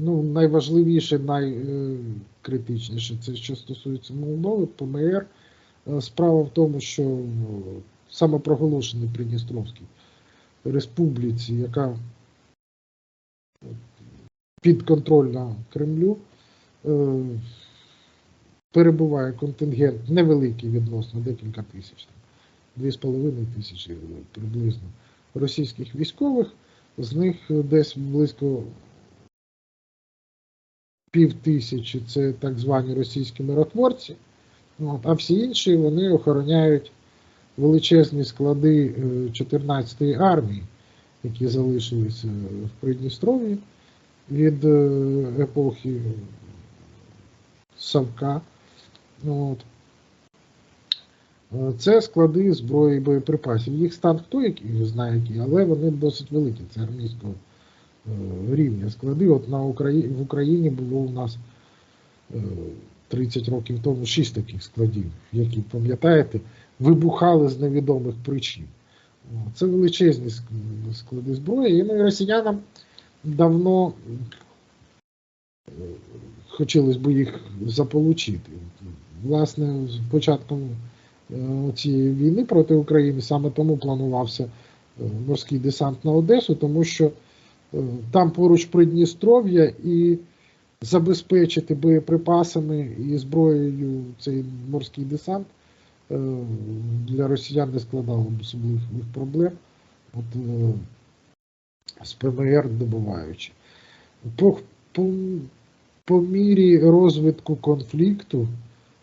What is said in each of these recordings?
ну, найважливіше, найкритичніше, це що стосується Молдови, ПМР. Е, Справа в тому, що е, самопроголошений Придністровській республіці, яка підконтрольна Кремлю, е, перебуває контингент невеликий відносно, декілька тисяч, 2,5 тисячі приблизно російських військових, з них десь близько пів тисячі це так звані російські миротворці, от, а всі інші вони охороняють величезні склади е, 14-ї армії, які залишилися в Придністров'ї від е, епохи Савка. От. Е, Це склади зброї і боєприпасів. Їх стан хто який знає який, але вони досить великі. Це армійського е, рівня склади. От на Украї... в Україні було у нас е, 30 років тому 6 таких складів, які, пам'ятаєте, вибухали з невідомих причин. Це величезні склади зброї, і ну, росіянам давно е, хотілося б їх заполучити. Власне, з початком е, цієї війни проти України саме тому планувався е, морський десант на Одесу, тому що е, там поруч Придністров'я і забезпечити боєприпасами і зброєю цей морський десант е, для росіян не складало б особливих проблем. От, е, з ПМР добуваючи. По, по, по мірі розвитку конфлікту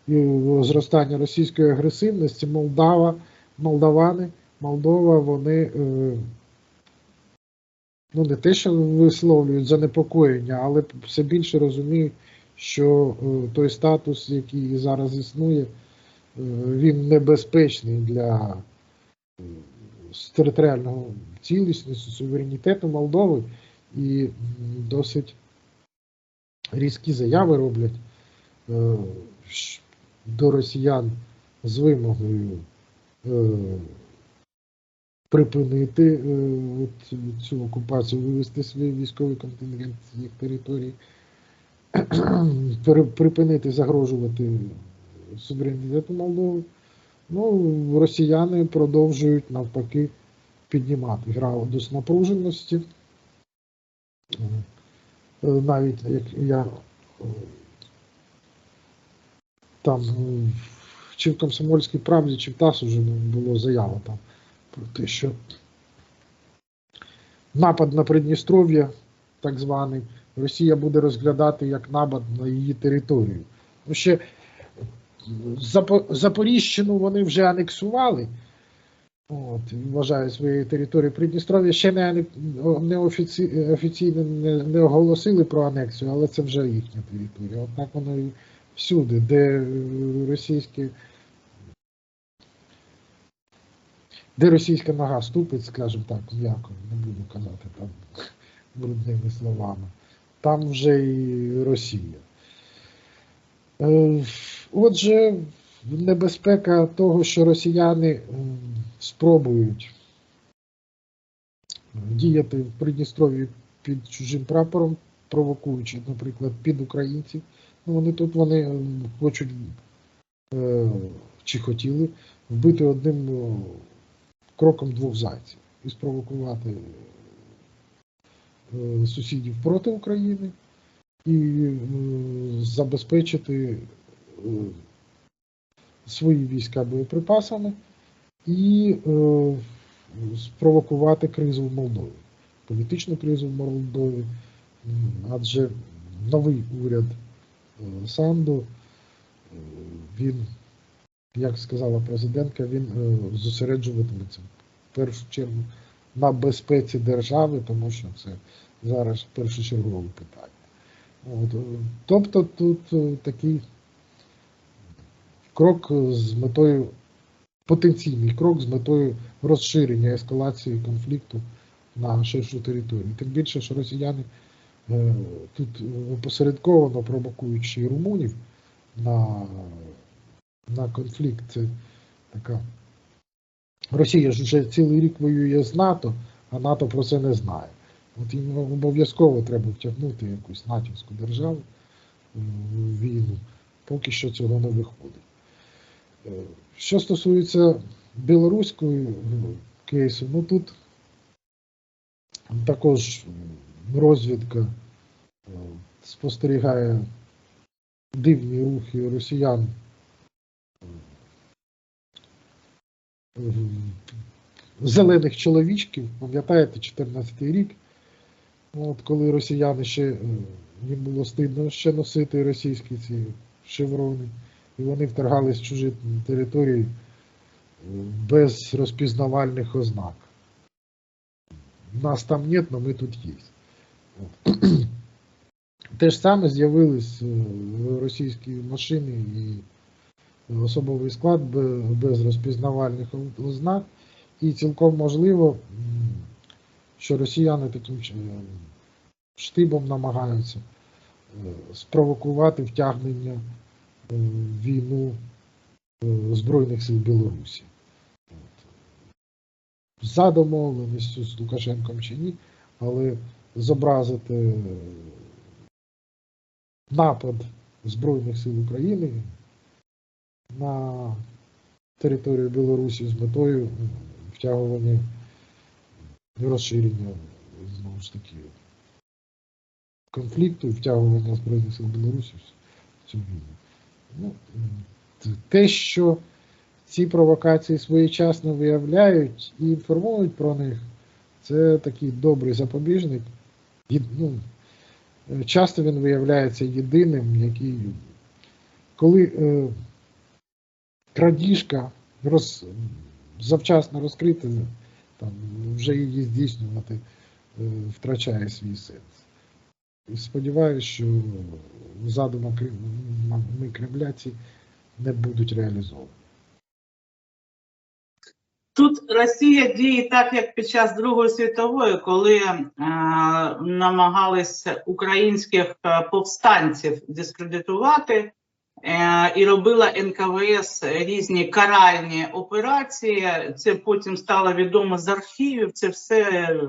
і зростання російської агресивності Молдава, Молдавани, Молдова, вони е, ну не те, що висловлюють занепокоєння, але все більше розуміють, що е, той статус, який зараз існує, е, він небезпечний для е, територіального цілісності, суверенітету Молдови. І досить різкі заяви роблять до росіян з вимогою припинити е, от цю окупацію, вивести свій військовий контингент з їх території, припинити загрожувати суверенітету Молдови. Ну, росіяни продовжують навпаки піднімати градус напруженості. Е, Навіть як я там чи в Комсомольській правді, чи в ТАСС вже було заява там про те, що напад на Придністров'я, так званий, Росія буде розглядати як напад на її територію. Ну, ще Запо- Запоріжчину вони вже анексували. От, і вважають своєю територією Придністров'я ще не, не офіці, офіційно не, не оголосили про анексію, але це вже їхня територія. От так воно і всюди, де російські. Де російська нога ступить, скажімо так, м'яко, не буду казати там брудними словами. Там вже і Росія. Е, Отже, небезпека того, що росіяни спробують діяти в Придністров'ї під чужим прапором, провокуючи, наприклад, під українців. Ну, вони тут вони хочуть е, чи хотіли вбити одним кроком двох зайців і спровокувати е, сусідів проти України і е, забезпечити е, свої війська боєприпасами і спровокувати кризу в Молдові, політичну кризу в Молдові, адже новий уряд Санду, він, як сказала президентка, він зосереджуватиметься в першу чергу на безпеці держави, тому що це зараз першочергове питання. От, е, тобто тут е, такий крок з метою, потенційний крок з метою розширення ескалації конфлікту на ширшу територію. Тим більше, що росіяни е, тут опосередковано провокуючи румунів на, на конфлікт, це така. Росія ж вже цілий рік воює з НАТО, а НАТО про це не знає. От їм обов'язково треба втягнути якусь натівську державу в війну. Поки що цього не виходить. Е, Що стосується білоруської е, кейсу, ну тут також розвідка е, спостерігає дивні рухи росіян зелених чоловічків, пам'ятаєте, 14 рік, от коли росіяни ще е, їм було стидно ще носити російські ці шеврони, і вони вторгались в чужі території е, без розпізнавальних ознак. Нас там нет, но ми тут є. Те ж саме з'явились е, російські машини і особовий склад без розпізнавальних ознак, і цілком можливо, що росіяни таким штибом намагаються е, спровокувати втягнення е, в війну е, Збройних сил Білорусі. За домовленістю з Лукашенком чи ні, але зобразити е, напад Збройних сил України на територію Білорусі з метою втягування і розширення знову ж таки конфлікту втягування Збройних сил Білорусі в цю війну. Ну, те, що ці провокації своєчасно виявляють і інформують про них, це такий добрий запобіжник. Ну, часто він виявляється єдиним, який, коли е, крадіжка роз, завчасно розкрита, там, вже її здійснювати е, втрачає свій сенс. І сподіваюся, що задуми Крим- Кремля ці не будуть реалізовані. Тут Росія діє так, як під час Другої світової, коли е, намагались українських е, повстанців дискредитувати, і робила НКВС різні каральні операції. Це потім стало відомо з архівів. Це все е,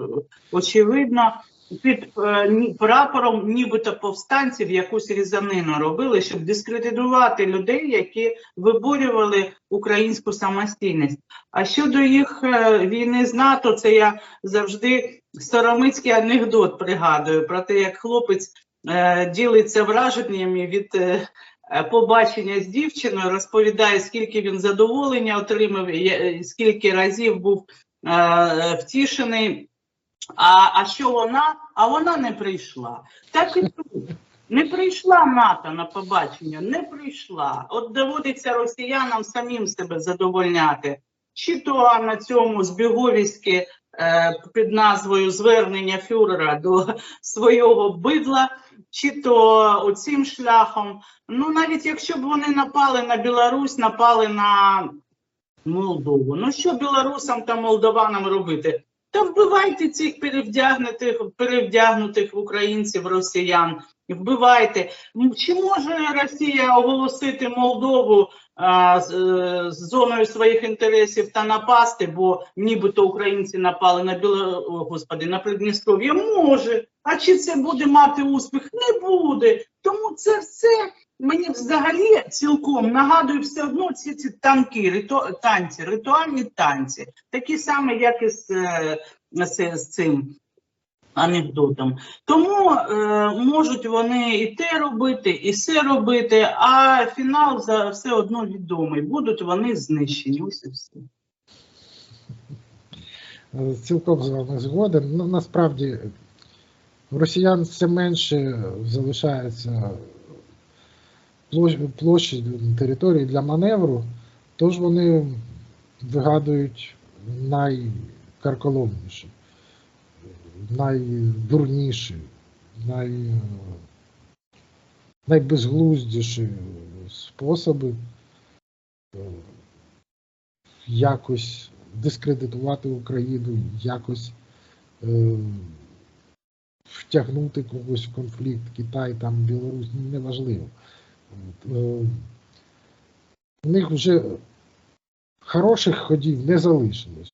очевидно. Під е, прапором, нібито повстанців, якусь різанину робили, щоб дискредитувати людей, які виборювали українську самостійність. А щодо їх е, війни з НАТО, це я завжди соромицький анекдот пригадую про те, як хлопець е, ділиться враженнями від е, е, побачення з дівчиною, розповідає, скільки він задоволення отримав, е, скільки разів був е, втішений. А, а що вона? А вона не прийшла. Так і тут. Не прийшла НАТО на побачення, не прийшла. От доводиться росіянам самим себе задовольняти. Чи то на цьому збіговіськи е, під назвою Звернення фюрера до свого бидла, чи то оцим шляхом. Ну, навіть якщо б вони напали на Білорусь, напали на Молдову. Ну що білорусам та молдованам робити? Та вбивайте цих перевдягнутих, перевдягнутих українців, росіян. Вбивайте. Чи може Росія оголосити Молдову з, е, зоною своїх інтересів та напасти, бо нібито українці напали на Біло... Господи, на Придністров'я? Може. А чи це буде мати успіх? Не буде. Тому це все мені взагалі цілком нагадує все одно ці, ці танки, риту... танці, ритуальні танці, такі самі, як і з, е, з, з цим анекдотом. Тому е, можуть вони і те робити, і все робити, а фінал за все одно відомий. Будуть вони знищені. Ось і все. Е, Цілком з вами згоден. Ну, насправді росіян все менше залишається площі території для маневру, тож вони вигадують найкарколомніші, найдурніші, най, найбезглуздіші способи е, якось дискредитувати Україну, якось е, втягнути когось в конфлікт Китай, там Білорусь, неважливо. Е, у них вже хороших ходів не залишилось.